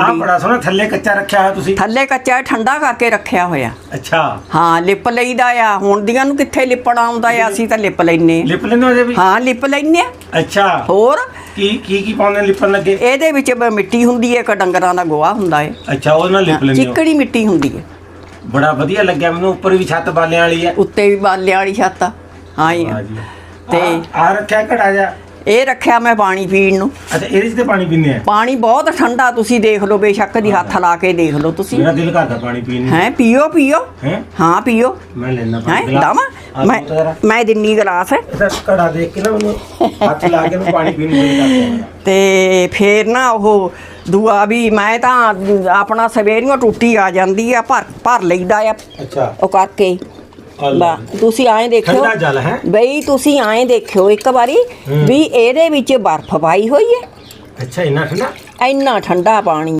ਆਹ ਬੜਾ ਸੋਹਣਾ ਥੱਲੇ ਕੱਚਾ ਰੱਖਿਆ ਹੋਇਆ ਤੁਸੀਂ। ਥੱਲੇ ਕੱਚਾ ਠੰਡਾ ਕਰਕੇ ਰੱਖਿਆ ਹੋਇਆ। ਅੱਛਾ। ਹਾਂ ਲਿਪ ਲਈਦਾ ਆ। ਹੁਣ ਦੀਆਂ ਨੂੰ ਕਿੱਥੇ ਲਿਪਣਾ ਆਉਂਦਾ ਆ? ਅਸੀਂ ਤਾਂ ਲਿਪ ਲੈਨੇ ਲਿਪ ਲੈਂਦੇ ਹੋ ਵੀ? ਹਾਂ ਲਿਪ ਲੈਨੇ ਆ। ਅੱਛਾ। ਹੋਰ? ਕੀ ਕੀ ਕੀ ਪਾਉਂਦੇ ਲਿਪਣ ਲੱਗੇ? ਇਹਦੇ ਵਿੱਚ ਬ- ਮਿੱਟੀ ਹੁੰਦੀ ਹੈ ਇੱਕ ਡੰਗਰਾਂ ਦਾ ਗੋਹਾ ਹੁੰਦਾ ਹੈ ਅੱਛਾ ਉਹਦੇ ਨਾਲ ਲਿਪ ਲੈਂਦੇ ਹੋ? ਚਿੱਕੜੀ ਮਿੱਟੀ ਹੁੰਦੀ ਹੈ ਬੜਾ ਵਧੀਆ ਲੱਗਿਆ ਮੈਨੂੰ। ਉੱਪਰ ਵੀ ਛੱਤ ਬਾਲਿਆਂ ਵਾਲੀ ਹੈ ਉੱਤੇ ਵੀ ਬਾਲਿਆਂ ਵਾਲੀ ਛੱਤ ਆ। ਹਾਂ। ਵਾਹ ਜੀ। ਤੇ ਆ ਰੱਖਿਆ ਘੜਾ ਜਾ ਇਹ ਰੱਖਿਆ ਮੈਂ ਪਾਣੀ ਪੀਣ ਨੂੰ। ਅੱਛਾ ਇਹਦੇ 'ਚ ਤੇ ਪਾਣੀ ਪੀਂਦੇ ਆ? ਪਾਣੀ ਬਹੁਤ ਠੰਡਾ ਤੁਸੀਂ ਦੇਖ ਲਓ ਬੇਸ਼ੱਕ ਦੀ ਹੱਥ ਲਾ ਕੇ ਦੇਖ ਲਓ ਤੁਸੀਂ। ਮੇਰਾ ਦਿਲ ਕਰਦਾ ਪਾਣੀ ਪੀਣ ਨੂੰ। ਹੈ ਪੀਓ ਪੀਓ। ਹੈ? ਹਾਂ ਪੀਓ। ਮੈਂ ਲੈਣਾ ਹੈ ਪਾਣੀ ਗਲਾਸ। ਆਹ ਮੈਂ ਜ਼ਰਾ। ਮੈਂ ਦਿੰਨੀ ਗਲਾਸ। ਇਹਦਾ ਘੜਾ ਦੇਖ ਕੇ ਨਾ ਮੈਨੂੰ ਹੱਥ ਲਾ ਕੇ ਮੈਂ ਪਾਣੀ ਪੀਣ ਨੂੰ ਦਿਲ ਕਰਦਾ। ਤੇ ਫੇਰ ਨਾ ਉਹ ਦੂਆ ਵੀ ਮੈਂ ਤਾਂ ਆਪਣਾ ਸਵੇਰੀਆਂ ਟੁੱਟੀ ਆ ਜਾਂਦੀ ਆ ਭਰ ਭਰ ਲਈਦਾ ਆ। ਅੱਛਾ। ਉਹ ਕਰਕੇ। ਬਾ ਤੁਸੀਂ ਐਂ ਦੇਖਿਓ। ਠੰਡਾ ਜਲ ਹੈ। ਬਈ ਤੁਸੀਂ ਐਂ ਦੇਖਿਓ ਇੱਕ ਵਾਰੀ। ਵੀ ਇਹਦੇ ਵਿੱਚ ਬਰਫ਼ ਪਾਈ ਹੋਈ ਹੈ। ਅੱਛਾ ਇੰਨਾ ਠੰਡਾ? ਇੰਨਾ ਠੰਡਾ ਪਾਣੀ।